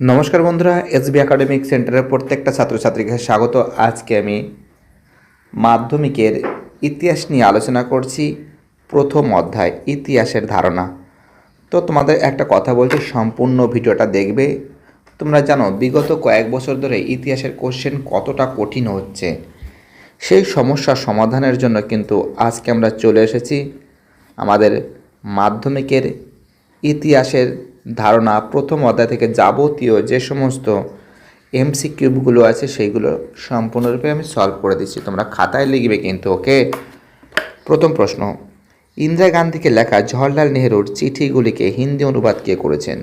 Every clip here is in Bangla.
নমস্কার বন্ধুরা, এসবি একাডেমিক সেন্টারের প্রত্যেকটা ছাত্রছাত্রীকে স্বাগত। আজকে আমি মাধ্যমিকের ইতিহাস নিয়ে আলোচনা করছি, প্রথম অধ্যায়, ইতিহাসের ধারণা। তো তোমাদের একটা কথা বলছি, সম্পূর্ণ ভিডিওটা দেখবে। তোমরা জানো, বিগত কয়েক বছর ধরে ইতিহাসের কোশ্চেন কতটা কঠিন হচ্ছে, সেই সমস্যার সমাধানের জন্য কিন্তু আজকে আমরা চলে এসেছি আমাদের মাধ্যমিকের ইতিহাসের ধারণা প্রথম অধ্যায় থেকে যাবতীয় যে সমস্ত এমসি কিউবগুলো আছে, সেইগুলো সম্পূর্ণরূপে আমি সলভ করে দিচ্ছি। তোমরা খাতায় লিখবে কিন্তু ওকে প্রথম প্রশ্ন। ইন্দিরা গান্ধীকে লেখা জওহরলাল নেহরুর চিঠিগুলিকে হিন্দি অনুবাদ কে করেছেন?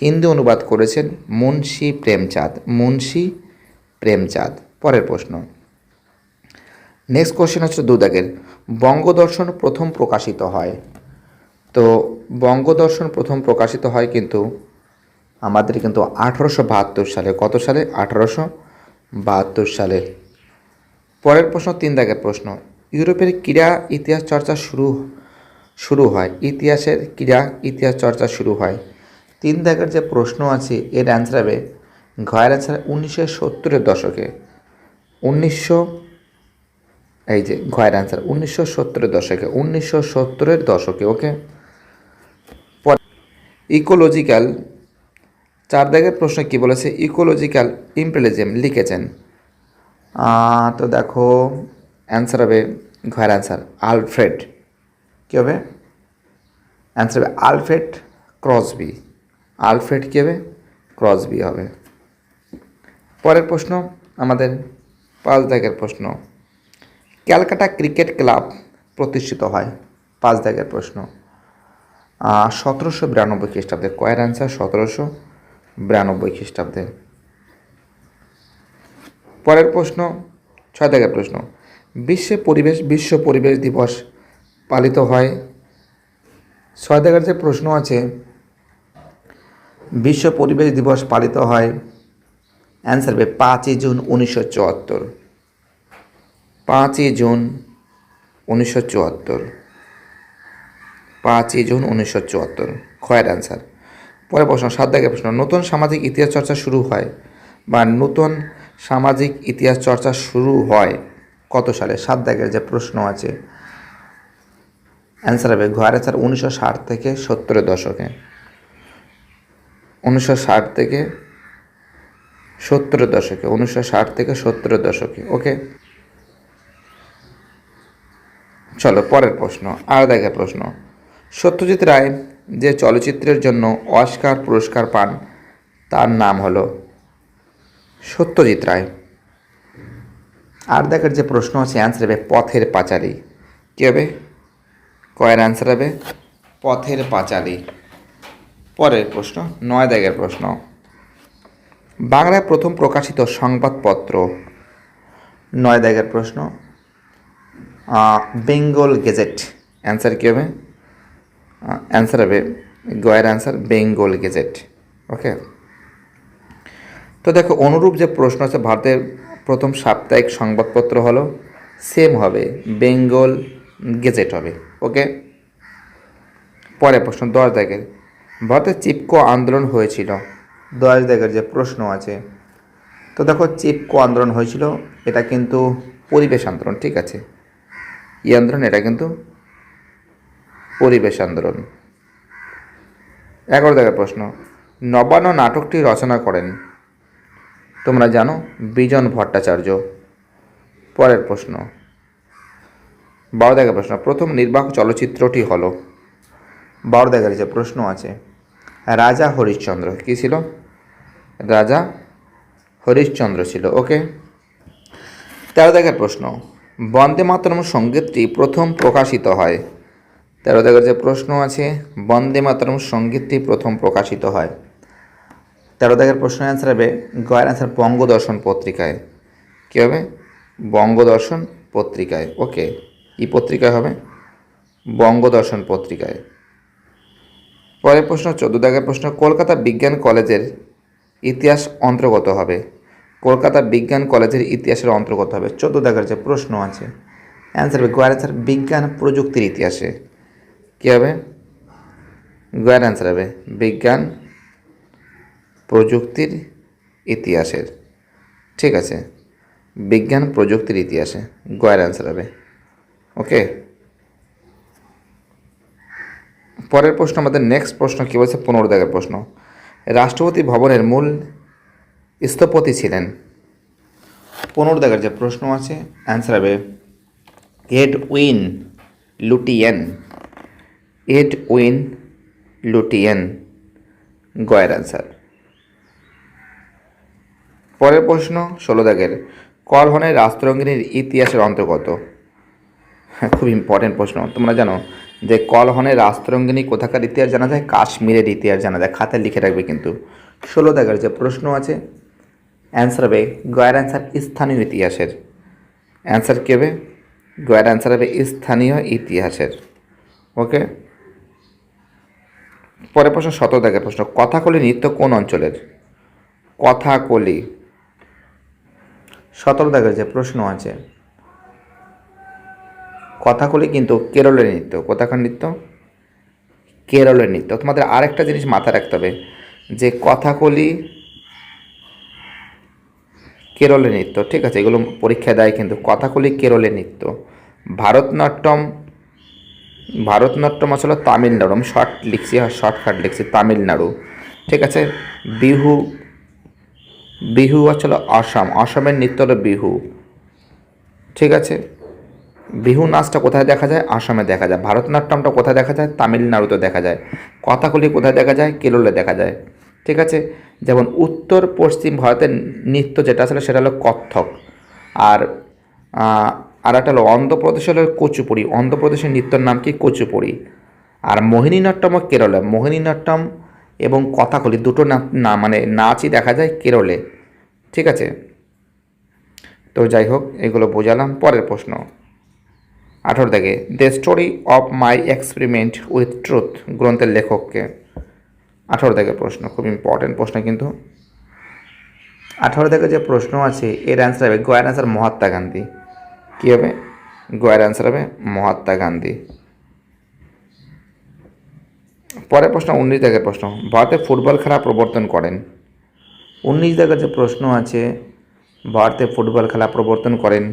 হিন্দি অনুবাদ করেছেন মুন্সি প্রেমচাঁদ। মুন্সি প্রেমচাঁদ। পরের প্রশ্ন। নেক্সট কোশ্চেন হচ্ছে দুদাগের বঙ্গদর্শন প্রথম প্রকাশিত হয়। তো বঙ্গদর্শন প্রথম প্রকাশিত হয় কিন্তু আমাদের কিন্তু আঠারোশো বাহাত্তর সালে। কত সালে? আঠারোশো বাহাত্তর সালে। পরের প্রশ্ন, তিন দাগের প্রশ্ন। ইউরোপের ক্রীড়া ইতিহাস চর্চা শুরু শুরু হয়। ইতিহাসের ক্রীড়া ইতিহাস চর্চা শুরু হয়। তিন দাগের যে প্রশ্ন আছে, এর অ্যান্সার হবে ঘয়ের অ্যান্সার উনিশশো সত্তরের দশকে। উনিশশো, এই যে ঘয়ের অ্যান্সার উনিশশো সত্তরের দশকে। উনিশশো সত্তরের দশকে ওকে ইকোলজিক্যাল চার দাগের প্রশ্ন কি বলেছে? ইকোলজিক্যাল ইম্পেলিজম লিখেছেন। তো দেখো অ্যান্সার হবে ঘয়ের অ্যান্সার আলফ্রেড। কী হবে? অ্যান্সার হবে আলফ্রেড ক্রসবি। আলফ্রেড কী হবে? ক্রসবি হবে। পরের প্রশ্ন, আমাদের পাঁচ দাগের প্রশ্ন। ক্যালকাটা ক্রিকেট ক্লাব প্রতিষ্ঠিত হয়। পাঁচ দাগের প্রশ্ন। সতেরোশো বিরানব্বই খ্রিস্টাব্দে। কয়ের অ্যান্সার সতেরোশো বিরানব্বই খ্রিস্টাব্দে। পরের প্রশ্ন, ছয় দাগের প্রশ্ন। বিশ্বে পরিবেশ, বিশ্ব পরিবেশ দিবস পালিত হয়। ছয় দাগের যে প্রশ্ন আছে, বিশ্ব পরিবেশ দিবস পালিত হয় অ্যান্সার হবে পাঁচই জুন উনিশশো চুয়াত্তর। পাঁচই জুন উনিশশো চুয়াত্তর। পাঁচই জুন উনিশশো চুয়াত্তর। খয়ের অ্যান্সার। পরে প্রশ্ন সাত দাগের প্রশ্ন, নতুন সামাজিক ইতিহাস চর্চা শুরু হয় বা নতুন সামাজিক ইতিহাস চর্চা শুরু হয়? কত সালে? সাত দাগের যে প্রশ্ন আছে, অ্যান্সার হবে ঘয়ের অ্যান্সার উনিশশো ষাট থেকে সত্তরের দশকে। উনিশশো ষাট থেকে সত্তরের দশকে, উনিশশো ষাট থেকে সত্তরের দশকে, ওকে? চলো, পরের প্রশ্ন আর দেখে প্রশ্ন। সত্যজিৎ রায় যে চলচ্চিত্রের জন্য অস্কার পুরস্কার পান, তার নাম হলো সত্যজিৎ রায়। আর দেখার যে প্রশ্ন আছে অ্যান্সার হবে পথের পাঁচালী। কী হবে? কয়ের অ্যান্সার হবে পথের পাঁচালী। পরের প্রশ্ন নয় দাগের প্রশ্ন। বাংলায় প্রথম প্রকাশিত সংবাদপত্র নয় দাগের প্রশ্ন বেঙ্গল গেজেট। অ্যান্সার কী হবে? অ্যান্সার হবে, গয়ের অ্যান্সার বেঙ্গল গেজেট ওকে তো দেখো, অনুরূপ যে প্রশ্ন আছে, ভারতের প্রথম সাপ্তাহিক সংবাদপত্র হলো সেম হবে, বেঙ্গল গেজেট হবে ওকে পরে প্রশ্ন, দশ দাগের ভারতের চিপকো আন্দোলন হয়েছিল, দশ দাগের যে প্রশ্ন আছে, তো দেখো, চিপকো আন্দোলন হয়েছিল, এটা কিন্তু পরিবেশ আন্দোলন, ঠিক আছে? এই আন্দোলন, এটা কিন্তু পরিবেশ আন্দোলন। এগারো দাগের প্রশ্ন, নবান্ন নাটকটি রচনা করেন তোমরা জানো বিজন ভট্টাচার্য। পরের প্রশ্ন, বারো দেখার প্রশ্ন, প্রথম নির্বাক চলচ্চিত্রটি হলো। বারো দেখার যে প্রশ্ন আছে, রাজা হরিশ্চন্দ্র কী ছিল? রাজা হরিশ্চন্দ্র ছিল, ওকে? তেরো দেখার প্রশ্ন, বন্দে মাতরম সঙ্গীতটি প্রথম প্রকাশিত হয় তেরো দাগের যে প্রশ্ন আছে বন্দে মাতরম সঙ্গীতটি প্রথম প্রকাশিত হয় তেরো দাগের প্রশ্ন অ্যান্সার হবে গয়ের অ্যান্সার বঙ্গদর্শন পত্রিকায় কী হবে বঙ্গদর্শন পত্রিকায় ওকে ই পত্রিকায় হবে বঙ্গদর্শন পত্রিকায় পরের প্রশ্ন চোদ্দ দাগের প্রশ্ন কলকাতা বিজ্ঞান কলেজের ইতিহাস অন্তর্গত হবে কলকাতা বিজ্ঞান কলেজের ইতিহাসের অন্তর্গত হবে চোদ্দ দাগের যে প্রশ্ন আছে অ্যান্সার হবে গোয়ার অ্যান্সার বিজ্ঞান প্রযুক্তির ইতিহাসে কী হবে? গোয়ার অ্যান্সার হবে, বিজ্ঞান প্রযুক্তির ইতিহাসের। ঠিক আছে, বিজ্ঞান প্রযুক্তির ইতিহাসে গয়ের অ্যান্সার হবে, ওকে? পরের প্রশ্ন, আমাদের নেক্সট প্রশ্ন কী বলছে? পনেরো প্রশ্ন। রাষ্ট্রপতি ভবনের মূল স্থপতি ছিলেন। পনেরো দাগের যে প্রশ্ন আছে অ্যান্সার হবে Edwin Lutyens. Edwin লুটিয়েন গয়ের অ্যান্সার পরের প্রশ্ন, ষোলো দাগের কলহনের রাষ্ট্রঙ্গিনীর ইতিহাসের অন্তর্গত হ্যাঁ খুব ইম্পর্টেন্ট প্রশ্ন। তোমরা জানো যে কলহনের রাষ্ট্রঙ্গিনী কোথাকার ইতিহাস জানা যায়? কাশ্মীরের ইতিহাস জানা যায়। খাতায় লিখে রাখবে কিন্তু। ষোলো দাগের যে প্রশ্ন আছে অ্যান্সার হবে গয়ের অ্যান্সার স্থানীয় ইতিহাসের। অ্যান্সার কী হবে? গয়ের অ্যান্সার হবে স্থানীয় ইতিহাসের। ওকে পরের প্রশ্ন শত দাগের প্রশ্ন। কথাকলি নৃত্য কোন অঞ্চলের? কথাকলি। সতেরো দাগের যে প্রশ্ন আছে, কথাকলি কিন্তু কেরলের নৃত্য। কোথাকার নৃত্য? কেরলের নৃত্য। তোমাদের আরেকটা জিনিস মাথায় রাখতে হবে, যে কথাকলি কেরলের নৃত্য। ঠিক আছে, এগুলো পরীক্ষা দেয় কিন্তু কথাকলি কেরলের নৃত্য। ভারতনাট্যম ভারতনাট্যম আসলে তামিলনাড়ু, আমি শর্ট লিখছি আর শর্টকাট লিখছি, তামিলনাড়ু। ঠিক আছে? বিহু বিহু আসলে অসম অসমের নৃত্য হলো বিহু। ঠিক আছে? বিহু নাচটা কোথায় দেখা যায়? আসামে দেখা যায়। ভারতনাট্যমটা কোথায় দেখা যায়? তামিলনাড়ুতে দেখা যায়। কথাকলি কোথায় দেখা যায়? কেরলে দেখা যায়। ঠিক আছে? যেমন উত্তর পশ্চিম ভারতের নৃত্য যেটা আসলে সেটা হলো কত্থক। আর আর একটা হলো অন্ধ্রপ্রদেশ হলো অন্ধ্রপ্রদেশের নৃত্যর নাম কি? কুচুপুড়ি আর মোহিনীনাট্যম কেরলে। মোহিনীনাট্যম এবং কথাকলি দুটো না মানে নাচই দেখা যায় কেরলে। ঠিক আছে? তো যাই হোক, এগুলো বোঝালাম। পরের প্রশ্ন। আঠারো থেকে the story of my experiment with truth গ্রন্থের লেখককে। আঠারো থেকে প্রশ্ন, খুব ইম্পর্টেন্ট প্রশ্ন কিন্তু। আঠারো থেকে যে প্রশ্ন আছে, এর অ্যান্সার হবে গোয়ার অ্যান্সার মহাত্মা গান্ধী। কী হবে? গোয়ার অ্যান্সার হবে মহাত্মা গান্ধী। পরের প্রশ্ন, উনিশ দাগের প্রশ্ন। ভারতে ফুটবল খেলা প্রবর্তন করেন। উনিশ দাগের যে প্রশ্ন আছে, ভারতে ফুটবল খেলা প্রবর্তন করেন,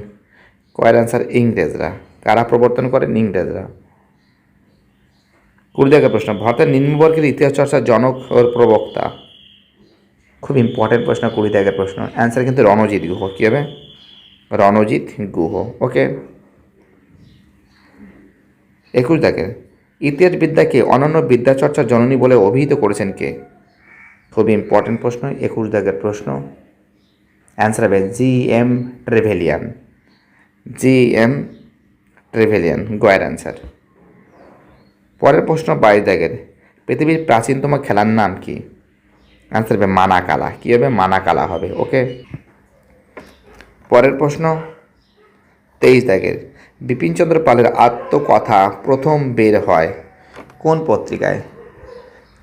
কয়ের অ্যান্সার ইংরেজরা। কারা প্রবর্তন করেন? ইংরেজরা। কুড়ি দাগের প্রশ্ন, ভারতের নিম্নবর্গের ইতিহাস চর্চার জনক ওর প্রবক্তা। খুব ইম্পর্টেন্ট প্রশ্ন, কুড়ি দাগের প্রশ্ন। অ্যান্সার কিন্তু রণজিৎ গুহ। কী হবে? রণজিৎ গুহ, ওকে? একুশ দাগের ইতিহাস বিদ্যাকে অনন্য বিদ্যাচর্চার জননী বলে অভিহিত করেছেন কে? খুবই ইম্পর্টেন্ট প্রশ্ন, একুশ দাগের প্রশ্ন। অ্যান্সার হবে G M Trevelyan G M Trevelyan গয়ের অ্যান্সার পরের প্রশ্ন বাইশ দাগের পৃথিবীর প্রাচীনতম খেলার নাম কি? অ্যান্সার হবে মানাকালা, কী হবে? মানাকালা হবে, ওকে? পরের প্রশ্ন, তেইশ দাগের। বিপিনচন্দ্র পালের আত্মকথা প্রথম বের হয় কোন পত্রিকায়?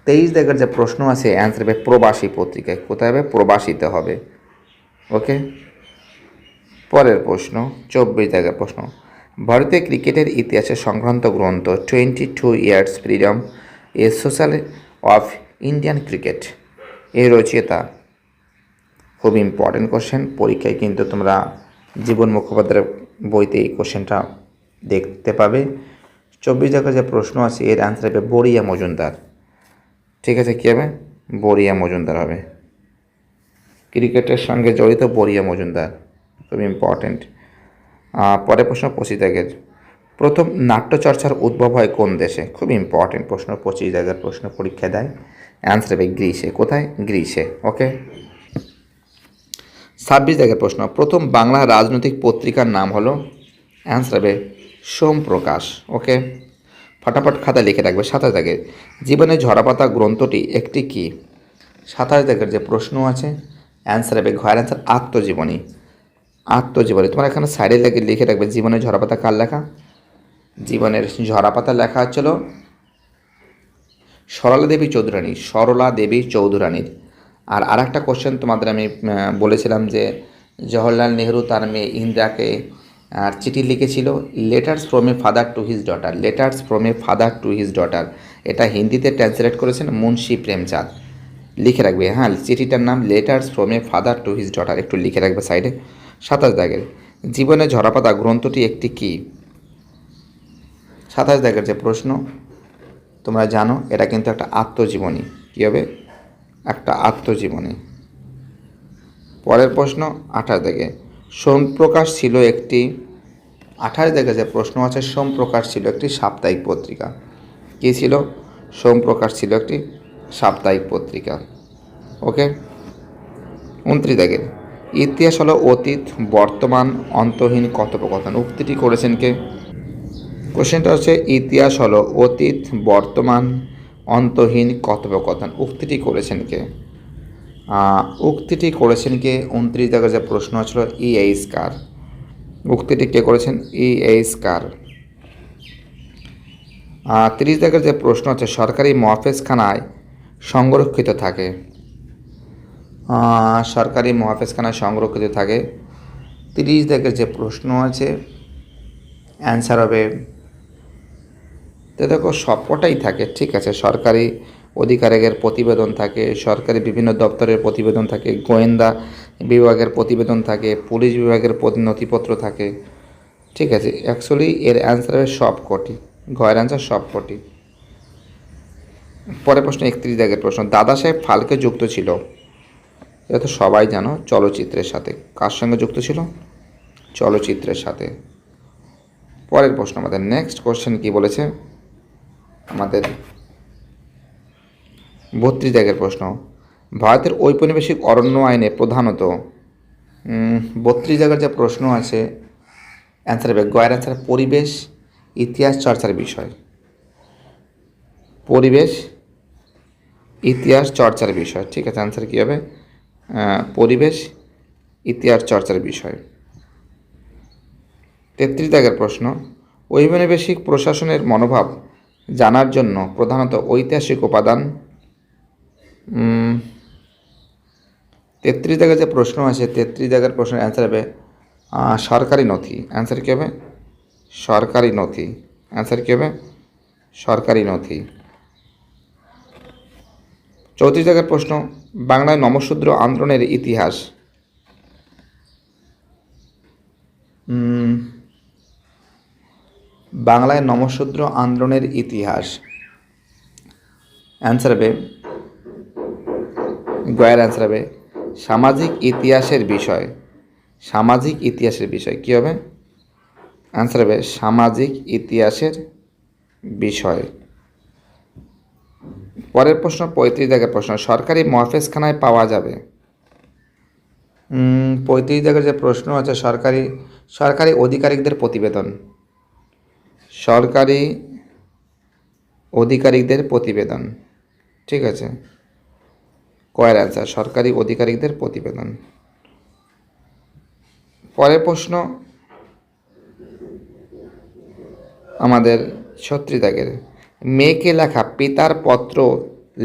তেইশ দাগের যে প্রশ্ন আছে অ্যান্সার হবে প্রবাসী পত্রিকায়। কোথায় হবে? প্রবাসীতে হবে। ওকে? পরের প্রশ্ন, চব্বিশ দাগের প্রশ্ন। ভারতীয় ক্রিকেটের ইতিহাসে সংক্রান্ত গ্রন্থ, twenty two years freedom, a social of Indian cricket এর রচয়িতা। খুব ইম্পর্টেন্ট কোশ্চেন পরীক্ষায় কিন্তু তোমরা জীবন মুখোপাধ্যায়ের বইতে এই কোশ্চেনটা দেখতে পাবে। চব্বিশ জায়গায় যে প্রশ্ন আছে, এর অ্যান্সার হবে বড়িয়া মজুমদার। ঠিক আছে, কী হবে? বড়িয়া মজুমদার হবে। ক্রিকেটের সঙ্গে জড়িত বড়িয়া মজুমদার। খুব ইম্পর্টেন্ট পরের প্রশ্ন পঁচিশ দাগের প্রথম নাট্যচর্চার উদ্ভব হয় কোন দেশে? খুব ইম্পর্টেন্ট প্রশ্ন, পঁচিশ জায়গার প্রশ্ন পরীক্ষা দেয়। অ্যান্সার হবে গ্রিসে কোথায়? গ্রিসে ওকে ছাব্বিশ দাগের প্রশ্ন। প্রথম বাংলা রাজনৈতিক পত্রিকার নাম হলো অ্যান্সার হবে সোম প্রকাশ ওকে? ফটাফট খাতা লিখে রাখবে। সাতাশ দাগের। জীবনে ঝরাপাতা গ্রন্থটি একটি কি? সাতাশ দাগের যে প্রশ্ন আছে অ্যান্সার হবে ঘয়ের অ্যান্সার আত্মজীবনী। আত্মজীবনী। তোমার এখানে সাইডে লেগে লিখে রাখবে, জীবনের ঝরাপাতা কার লেখা? জীবনের ঝরাপাতা লেখা হচ্ছিল সরলা দেবী চৌধুরানী, সরলা দেবী চৌধুরানীর। আর আরেকটা কোশ্চেন তোমাদের আমি বলেছিলাম যে জওহরলাল নেহরু তার মেয়ে ইন্দিরাকে আর চিঠি লিখেছিল letters from a father to his daughter letters from a father to his daughter এটা হিন্দিতে ট্রান্সলেট করেছেন মুন্সি প্রেমচাঁদ। লিখে রাখবে হ্যাঁ চিঠিটার নাম letters from a father to his daughter একটু লিখে রাখবে সাইডে সাতাশ দাগের, জীবনে ঝরাপাতা গ্রন্থটি একটি কী? সাতাশ দাগের যে প্রশ্ন, তোমরা জানো, এটা কিন্তু একটা আত্মজীবনী। কী হবে? একটা আত্মজীবনী। পরের প্রশ্ন আঠাশ দাগে সোমপ্রকাশ ছিল একটি, আঠাশ দাগে যে প্রশ্ন আছে, সোমপ্রকাশ ছিল একটি সাপ্তাহিক পত্রিকা। কী ছিল? সোমপ্রকাশ ছিল একটি সাপ্তাহিক পত্রিকা। ওকে? উনত্রিশ দাগের ইতিহাস হলো অতীত, বর্তমান, অন্তহীন কথোপকথন। উক্তিটি করেছেন কে? কোশ্চেনটা হচ্ছে, ইতিহাস হলো অতীত, বর্তমান অন্তহীন কথোপকথন উক্তিটি করেছেন কে? উক্তিটি করেছেন কে? উনত্রিশ জায়গায় যে প্রশ্ন ছিল ই এইচ কার উক্তিটি কে করেছেন? ই এইচ কার আহ, তিরিশ জায়গার যে প্রশ্ন আছে সরকারি মহাফেজখানায় সংরক্ষিত থাকে। সরকারি মহাফেজখানায় সংরক্ষিত থাকে। তিরিশ দাগের যে প্রশ্ন আছে অ্যান্সার হবে তো দেখো সবকটাই থাকে, ঠিক আছে? সরকারি অধিকারিকের প্রতিবেদন থাকে, সরকারি বিভিন্ন দপ্তরের প্রতিবেদন থাকে, গোয়েন্দা বিভাগের প্রতিবেদন থাকে, পুলিশ বিভাগের নথিপত্র থাকে, ঠিক আছে? অ্যাকচুয়ালি এর অ্যান্সার হবে সবকটি গয়ের অ্যান্সার সবকটি পরের প্রশ্ন, একত্রিশ দাগের প্রশ্ন, দাদা সাহেব ফালকে যুক্ত ছিল। এটা তো সবাই জানো, চলচ্চিত্রের সাথে। কার সঙ্গে যুক্ত ছিল? চলচ্চিত্রের সাথে। পরের প্রশ্ন আমাদের নেক্সট কোশ্চেন কি বলেছে? আমাদের বত্রিশ দাগের প্রশ্ন। ভারতের ঔপনিবেশিক অরণ্য আইনে প্রধানত বত্রিশ জায়গার যে প্রশ্ন আছে অ্যান্সার হবে গয়ের অ্যান্সার পরিবেশ, ইতিহাস, চর্চার বিষয়। পরিবেশ, ইতিহাস, চর্চার বিষয়। ঠিক আছে অ্যান্সার কী হবে? পরিবেশ, ইতিহাস, চর্চার বিষয়। তেত্রিশ দাগের প্রশ্ন, ঔপনিবেশিক প্রশাসনের মনোভাব জানার জন্য প্রধানত ঐতিহাসিক উপাদান তেত্রিশ জায়গায় যে প্রশ্ন আছে, তেত্রিশ জায়গার প্রশ্নের অ্যান্সার হবে সরকারি নথি। অ্যান্সার কী হবে? সরকারি নথি। অ্যান্সার কী হবে? সরকারি নথি। চৌত্রিশ জায়গার প্রশ্ন, বাংলায় নমশূদ্র আন্দোলনের ইতিহাস। বাংলায় নমশূদ্র আন্দোলনের ইতিহাস। অ্যান্সার হবে, গয়ের অ্যান্সার হবে, সামাজিক ইতিহাসের বিষয়। সামাজিক ইতিহাসের বিষয়, কী হবে? অ্যান্সার হবে, সামাজিক ইতিহাসের বিষয়। পরের প্রশ্ন, পঁয়ত্রিশ জায়গার প্রশ্ন, সরকারি মহাফেজখানায় পাওয়া যাবে? পঁয়ত্রিশ জায়গার যে প্রশ্ন আছে, সরকারি সরকারি আধিকারিকদের প্রতিবেদন। সরকারি অধিকারিকদের প্রতিবেদন। ঠিক আছে? কয়ের অ্যান্সার সরকারি অধিকারিকদের প্রতিবেদন। পরের প্রশ্ন, আমাদের ছত্রিশ দাগের মেয়েকে লেখা পিতার পত্র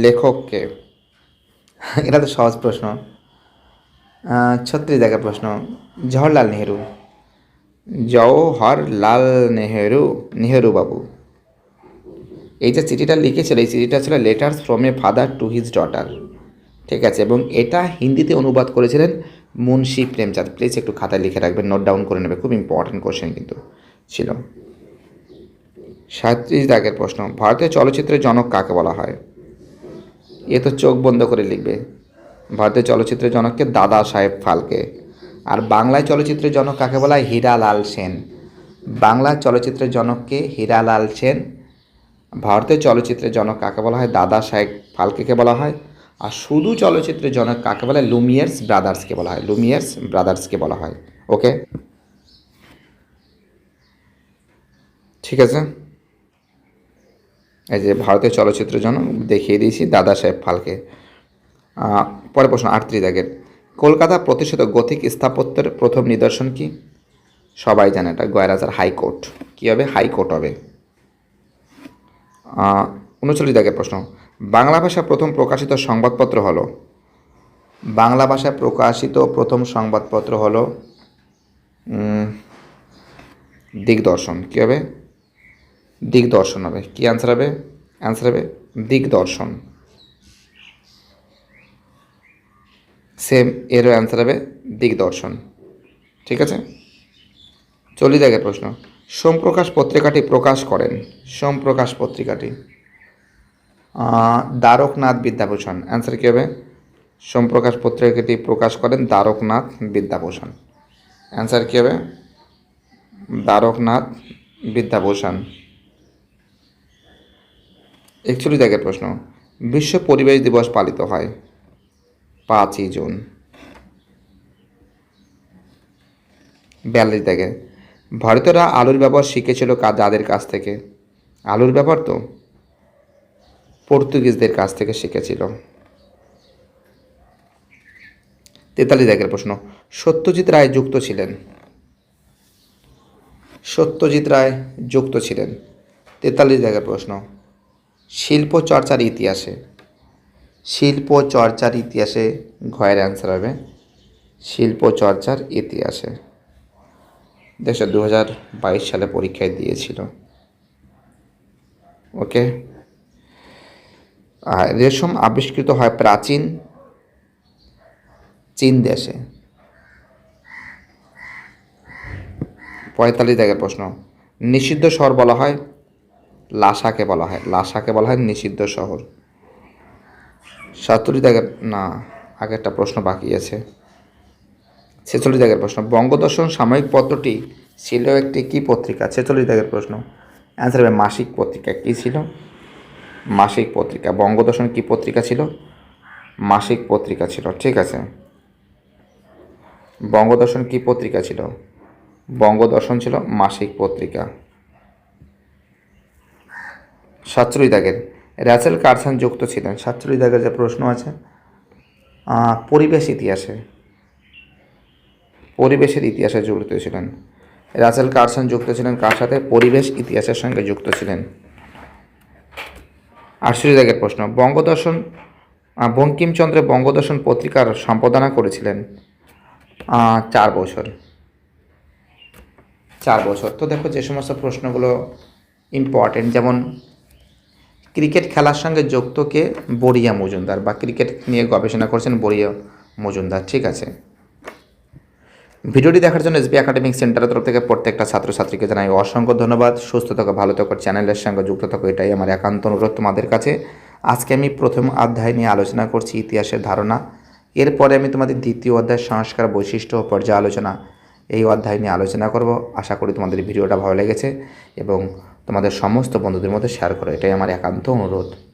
লেখককে এটা তো সহজ প্রশ্ন। ছত্রিশ দাগের প্রশ্ন, জওহরলাল নেহেরু। জওহরলাল নেহেরু নেহেরু বাবু। এই যে চিঠিটা লিখেছিল, এই চিঠিটা ছিল letters from a father to his daughter. ঠিক আছে, এবং এটা হিন্দিতে অনুবাদ করেছিলেন মুন্সি প্রেমচাঁদ। প্লিজ একটু খাতায় লিখে রাখবেন, নোট ডাউন করে নেবে, খুব ইম্পর্টেন্ট কোশ্চেন কিন্তু ছিল। সাঁত্রিশ দাগের প্রশ্ন, ভারতীয় চলচ্চিত্রের জনক কাকে বলা হয়? এ তো চোখ বন্ধ করে লিখবে। ভারতীয় চলচ্চিত্রের জনককে দাদা সাহেব ফালকে। আর বাংলায় চলচ্চিত্রের জনক কাকে বলা হয়? হীরালাল সেন। বাংলা চলচ্চিত্রের জনককে হীরালাল সেন। ভারতের চলচ্চিত্রের জনক কাকে বলা হয়? দাদা সাহেব ফালকেকে বলা হয়। আর শুধু চলচ্চিত্রের জনক কাকে বলা হয়? লুমিয়ার্স ব্রাদার্সকে বলা হয়। লুমিয়ার্স ব্রাদার্সকে বলা হয়। ওকে? ঠিক আছে। এই যে ভারতের চলচ্চিত্রের জন্য দেখিয়ে দিয়েছি, দাদা সাহেব ফালকে। পরে প্রশ্ন আটত্রিশ আগের কলকাতা প্রতিষ্ঠিত গথিক স্থাপত্যের প্রথম নিদর্শন কি? সবাই জানে এটা, গয়রাজার হাইকোর্ট। কী হবে? হাইকোর্ট হবে। উনচল্লিশ দাগের প্রশ্ন। বাংলা ভাষা প্রথম প্রকাশিত সংবাদপত্র হলো? বাংলা ভাষায় প্রকাশিত প্রথম সংবাদপত্র হলো দিগদর্শন। কী হবে? দিগদর্শন হবে। কী অ্যান্সার হবে? অ্যান্সার হবে দিগদর্শন। সেম এরও অ্যান্সার হবে দিগদর্শন। ঠিক আছে? চলি দেখে প্রশ্ন। সোমপ্রকাশ পত্রিকাটি প্রকাশ করেন। সোমপ্রকাশ পত্রিকাটি। দ্বারকনাথ বিদ্যাভূষণ। অ্যান্সার কী হবে? সোমপ্রকাশ পত্রিকাটি প্রকাশ করেন দ্বারকনাথ বিদ্যাভূষণ। অ্যান্সার কী হবে? দ্বারকনাথ বিদ্যাভূষণ। একচুয়ালি দেখে প্রশ্ন। বিশ্ব পরিবেশ দিবস পালিত হয়। পাঁচই জুন। বিয়াল্লিশ দেখে ভারতীয়রা আলুর ব্যবহার শিখেছিল যাদের কাছ থেকে? আলুর ব্যবহার তো পর্তুগিজদের কাছ থেকে শিখেছিল। তেতাল্লিশ দেখের প্রশ্ন, সত্যজিৎ রায় যুক্ত ছিলেন? সত্যজিৎ রায় যুক্ত ছিলেন। তেতাল্লিশ দেখের প্রশ্ন শিল্প চর্চার ইতিহাসে শিল্প চর্চার ইতিহাসে ঘয়ের অ্যান্সার হবে। শিল্প চর্চার ইতিহাসে। দেখছ দু হাজার বাইশ সালে পরীক্ষায় দিয়েছিল। ওকে? আর রেশম আবিষ্কৃত হয় প্রাচীন চীন দেশে। পঁয়তাল্লিশ দাগের প্রশ্ন। নিষিদ্ধ শহর বলা হয় লাসাকে বলা হয়। লাসাকে বলা হয় নিষিদ্ধ শহর। সাতচল্লিশ দাগের, না, আগে একটা প্রশ্ন বাকি আছে। ছেচল্লিশ দাগের প্রশ্ন, বঙ্গদর্শন সাময়িক পত্রটি ছিল একটি কি পত্রিকা? ছেচল্লিশ দাগের প্রশ্ন অ্যান্সার হবে মাসিক পত্রিকা। কী ছিল? মাসিক পত্রিকা। বঙ্গদর্শন কি পত্রিকা ছিল? মাসিক পত্রিকা ছিল। ঠিক আছে। বঙ্গদর্শন কি পত্রিকা ছিল? বঙ্গদর্শন ছিল মাসিক পত্রিকা। সাতচল্লিশ দাগের র্যাচেল কারসান যুক্ত ছিলেন। সাতচল্লিশ দাগের যে প্রশ্ন আছে পরিবেশ ইতিহাসে পরিবেশের ইতিহাসে যুক্ত ছিলেন। রাসেল কারসন যুক্ত ছিলেন কার সাথে? পরিবেশ ইতিহাসের সঙ্গে যুক্ত ছিলেন। আটচল্লিশ দাগের প্রশ্ন বঙ্গদর্শন আহ, বঙ্কিমচন্দ্র বঙ্গদর্শন পত্রিকার সম্পাদনা করেছিলেন চার বছর। চার বছর। তো দেখো যে সমস্ত প্রশ্নগুলো ইম্পর্টেন্ট যেমন ক্রিকেট খেলার সঙ্গে যুক্ত কে? বরিয়া মজুমদার বা ক্রিকেট নিয়ে গবেষণা করছেন বরিয়া মজুমদার, ঠিক আছে। ভিডিওটি দেখার জন্য এসবি একাডেমিক সেন্টারের তরফ থেকে প্রত্যেকটা ছাত্রছাত্রীকে জানাই অসংখ্য ধন্যবাদ। সুস্থ থাকো, ভালো থাকো, চ্যানেলের সঙ্গে যুক্ত থাকো, এটাই আমার একান্ত অনুরোধ তোমাদের কাছে। আজকে আমি প্রথম অধ্যায় নিয়ে আলোচনা করছি ইতিহাসের ধারণা। এরপরে আমি তোমাদের দ্বিতীয় অধ্যায় সংস্কার বৈশিষ্ট্য ও পর্যালোচনা, এই অধ্যায় নিয়ে আলোচনা করব। আশা করি তোমাদের ভিডিওটা ভালো লেগেছে এবং তোমাদের সমস্ত বন্ধুদের মধ্যে শেয়ার করো। এটাই আমার একান্ত অনুরোধ।